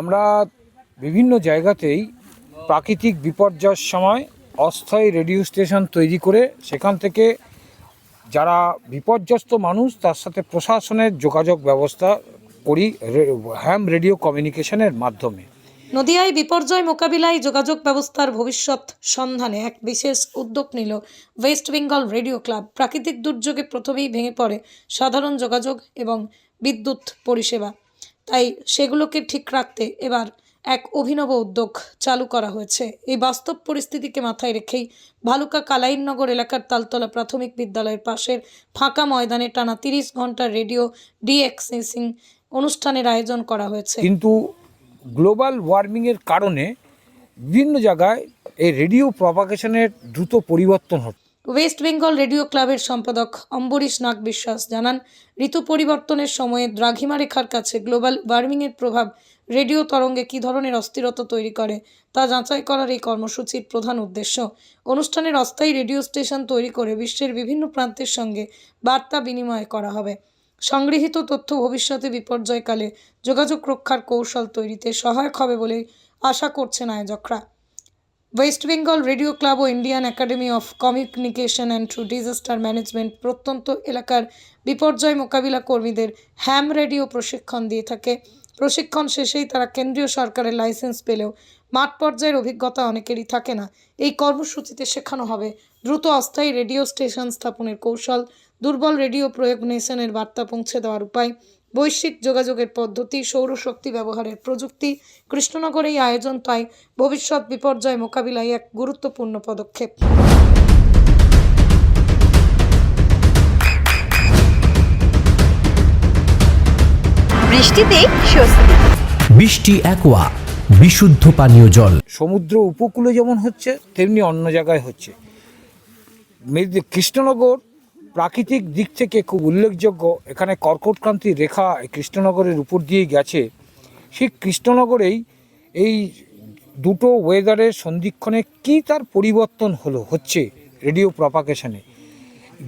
আমরা বিভিন্ন জায়গাতেই প্রাকৃতিক বিপর্যয়ের সময় অস্থায়ী রেডিও স্টেশন তৈরি করে সেখান থেকে যারা বিপর্যস্ত মানুষ, তার সাথে প্রশাসনের যোগাযোগ ব্যবস্থা করি হ্যাম রেডিও কমিউনিকেশনের মাধ্যমে। নদিয়ায় বিপর্যয় মোকাবিলায় যোগাযোগ ব্যবস্থার ভবিষ্যৎ সন্ধানে এক বিশেষ উদ্যোগ নিল ওয়েস্ট বেঙ্গল রেডিও ক্লাব। প্রাকৃতিক দুর্যোগে প্রথমেই ভেঙে পড়ে সাধারণ যোগাযোগ এবং বিদ্যুৎ পরিষেবা। তাই সেগুলোকে ঠিক রাখতে এবার এক অভিনব উদ্যোগ চালু করা হয়েছে। এই বাস্তব পরিস্থিতিকে মাথায় রেখেই ভালুকা কালাইননগর এলাকার তালতলা প্রাথমিক বিদ্যালয়ের পাশের ফাঁকা ময়দানে টানা তিরিশ ঘণ্টার রেডিও ডিএক্সেসিং অনুষ্ঠানের আয়োজন করা হয়েছে। কিন্তু গ্লোবাল ওয়ার্মিংয়ের কারণে বিভিন্ন জায়গায় এই রেডিও প্রপাগেশনের দ্রুত পরিবর্তন হচ্ছে। ওয়েস্ট বেঙ্গল রেডিও ক্লাবের সম্পাদক অম্বরীশ নাগ বিশ্বাস জানান, ঋতু পরিবর্তনের সময়ে দ্রাঘিমা রেখার কাছে গ্লোবাল ওয়ার্মিংয়ের প্রভাব রেডিও তরঙ্গে কী ধরনের অস্থিরতা তৈরি করে তা যাচাই করার এই কর্মসূচির প্রধান উদ্দেশ্য। অনুষ্ঠানের অস্থায়ী রেডিও স্টেশন তৈরি করে বিশ্বের বিভিন্ন প্রান্তের সঙ্গে বার্তা বিনিময় করা হবে। সংগৃহীত তথ্য ভবিষ্যতে বিপর্যয়কালে যোগাযোগ রক্ষার কৌশল তৈরিতে সহায়ক হবে বলে আশা করছেন আয়োজকরা। West Bengal radio club O Indian academy of communication and true disaster management প্রত্যন্ত এলাকার বিপর্যয় মোকাবিলা কর্মীদের হ্যাম রেডিও প্রশিক্ষণ দিয়ে থাকে। প্রশিক্ষণ শেষেই তারা কেন্দ্রীয় সরকারের লাইসেন্স পেলেও মাঠ পর্যায়ের অভিজ্ঞতা অনেকেরই থাকে না। এই কর্মসূচিতে শেখানো হবে দ্রুত অস্থায়ী রেডিও স্টেশন স্থাপনের কৌশল, দুর্বল রেডিও প্রয়োগ নেশনের বার্তা পৌঁছে দেওয়ার উপায় বৈশ্বিক যোগাযোগের পদ্ধতি সৌরশক্তি ব্যবহারের প্রযুক্তি কৃষ্ণনগর এই আয়োজন তাই ভবিষ্যৎ বিপর্যয় মোকাবিলায় এক গুরুত্বপূর্ণ পদক্ষেপ। বৃষ্টিতেই স্বস্তি। বৃষ্টি অ্যাকোয়া বিশুদ্ধ পানীয় জল। সমুদ্র উপকূলে যেমন হচ্ছে তেমনি অন্য জায়গায় হচ্ছে। কৃষ্ণনগর প্রাকৃতিক দিক থেকে খুব উল্লেখযোগ্য। এখানে কর্কটক্রান্তি রেখা কৃষ্ণনগরের উপর দিয়ে গেছে। সেই কৃষ্ণনগরেই এই দুটো ওয়েদারের সন্ধিক্ষণে কী তার পরিবর্তন হলো, হচ্ছে রেডিও প্রপাকেশনে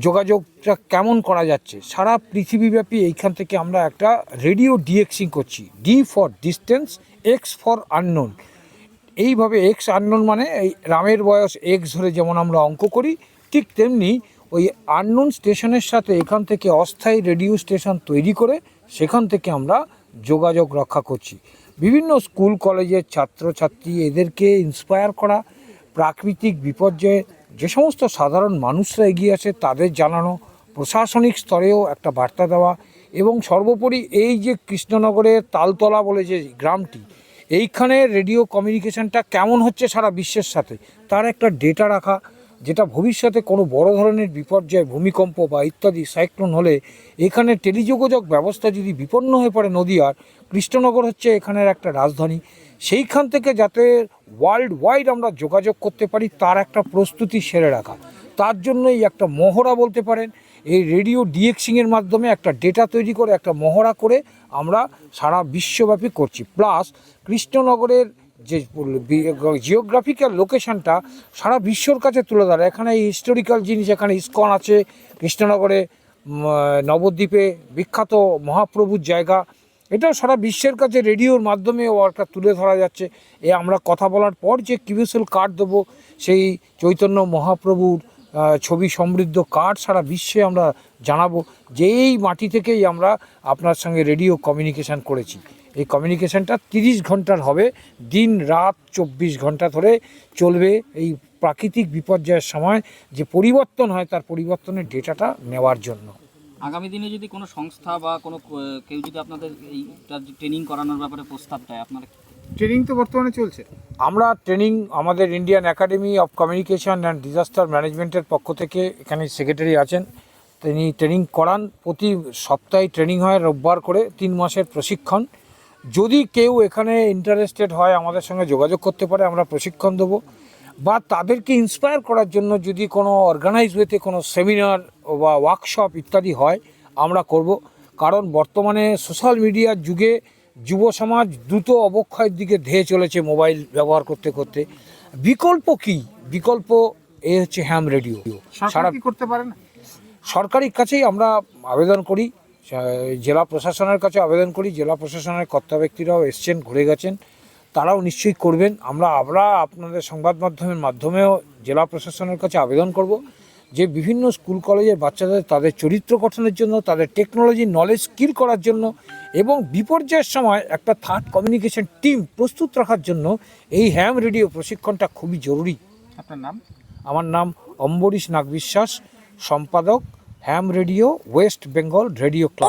যোগাযোগটা কেমন করা যাচ্ছে? সারা পৃথিবীব্যাপী এইখান থেকে আমরা একটা রেডিও ডিএক্সিং করছি। D for distance X for unknown এইভাবে এক্স আননোন মানে এই রামের বয়স এক্স ধরে যেমন আমরা অঙ্ক করি, ঠিক তেমনি ওই আননোন স্টেশনের সাথে এখান থেকে অস্থায়ী রেডিও স্টেশন তৈরি করে সেখান থেকে আমরা যোগাযোগ রক্ষা করছি। বিভিন্ন স্কুল কলেজের ছাত্রছাত্রী, এদেরকে ইন্সপায়ার করা, প্রাকৃতিক বিপর্যয়ে যে সমস্ত সাধারণ মানুষরা এগিয়ে আসে তাদের জানানো, প্রশাসনিক স্তরেও একটা বার্তা দেওয়া এবং সর্বোপরি এই যে কৃষ্ণনগরের তালতলা বলে যে গ্রামটি, এইখানে রেডিও কমিউনিকেশনটা কেমন হচ্ছে সারা বিশ্বের সাথে? তার একটা ডেটা রাখা যেটা ভবিষ্যতে কোনো বড় ধরনের বিপর্যয়, ভূমিকম্প বা ইত্যাদি সাইক্লোন হলে এখানে টেলিযোগাযোগ ব্যবস্থা যদি বিপন্ন হয়ে পড়ে নদীয়ার, কৃষ্ণনগর হচ্ছে এখানের একটা রাজধানী। সেইখান থেকে যাতে ওয়ার্ল্ড ওয়াইড আমরা যোগাযোগ করতে পারি, তার একটা প্রস্তুতি সেরে রাখা। তার জন্যই একটা মহড়া বলতে পারেন, এই রেডিও ডিএক্সিংয়ের মাধ্যমে একটা ডেটা তৈরি করে, একটা মহড়া করে আমরা সারা বিশ্বব্যাপী করছি। প্লাস কৃষ্ণনগরের যে জিওগ্রাফিক্যাল লোকেশনটা সারা বিশ্বর কাছে তুলে ধরে। এখানে হিস্টোরিক্যাল জিনিস, এখানে ইস্কন আছে, কৃষ্ণনগরে নবদ্বীপে বিখ্যাত মহাপ্রভুর জায়গা। এটাও সারা বিশ্বের কাছে রেডিওর মাধ্যমে ওয়ার্কটা তুলে ধরা যাচ্ছে। এ আমরা কথা বলার পর যে কিউএসএল কার্ড দেবো, সেই চৈতন্য মহাপ্রভুর ছবি সমৃদ্ধ কার্ড সারা বিশ্বে আমরা জানাব। যে এই মাটি থেকেই আমরা আপনার সঙ্গে রেডিও কমিউনিকেশান করেছি। এই কমিউনিকেশানটা তিরিশ ঘণ্টার হবে। দিন রাত চব্বিশ ঘণ্টা ধরে চলবে এই প্রাকৃতিক বিপর্যয়ের সময়। যে পরিবর্তন হয় তার পরিবর্তনের ডেটাটা নেওয়ার জন্য। আগামী দিনে যদি কোনো সংস্থা বা কোনো কেউ যদি আপনাদের এইটা ট্রেনিং করানোর ব্যাপারে প্রস্তাব দেয়, আপনারা ট্রেনিং তো বর্তমানে চলছে। আমরা ট্রেনিং আমাদের Indian academy of communication and disaster ম্যানেজমেন্টের পক্ষ থেকে এখানে সেক্রেটারি আছেন। তিনি ট্রেনিং করান, প্রতি সপ্তাহে ট্রেনিং হয় রোববার করে, তিন মাসের প্রশিক্ষণ। যদি কেউ এখানে ইন্টারেস্টেড হয়, আমাদের সঙ্গে যোগাযোগ করতে পারে, আমরা প্রশিক্ষণ দেবো। বা তাদেরকে ইন্সপায়ার করার জন্য যদি কোনো অর্গানাইজ ওয়েতে কোনো সেমিনার বা ওয়ার্কশপ ইত্যাদি হয়, আমরা করব। কারণ বর্তমানে সোশ্যাল মিডিয়ার যুগে যুব সমাজ দ্রুত অবক্ষয়ের দিকে ধেয়ে চলেছে মোবাইল ব্যবহার করতে করতে। বিকল্প কি? বিকল্প এ হচ্ছে হ্যাম রেডিও কি করতে পারে না? সরকারি কাছেই আমরা আবেদন করি জেলা প্রশাসনের কাছে আবেদন করি জেলা প্রশাসনের কর্তা ব্যক্তিরাও এসছেন ঘুরে গেছেন তারাও নিশ্চয়ই করবেন। আমরা আমরা আপনাদের সংবাদ মাধ্যমের মাধ্যমেও জেলা প্রশাসনের কাছে আবেদন করব। যে বিভিন্ন স্কুল কলেজের বাচ্চাদের তাদের চরিত্র গঠনের জন্য তাদের টেকনোলজি নলেজ স্কিল করার জন্য এবং বিপর্যয়ের সময় একটা থার্ড কমিউনিকেশন টিম প্রস্তুত রাখার জন্য এই হ্যাম রেডিও প্রশিক্ষণটা খুবই জরুরি। আপনার নাম? আমার নাম অম্বরীশ নাগ বিশ্বাস সম্পাদক ham radio West Bengal radio club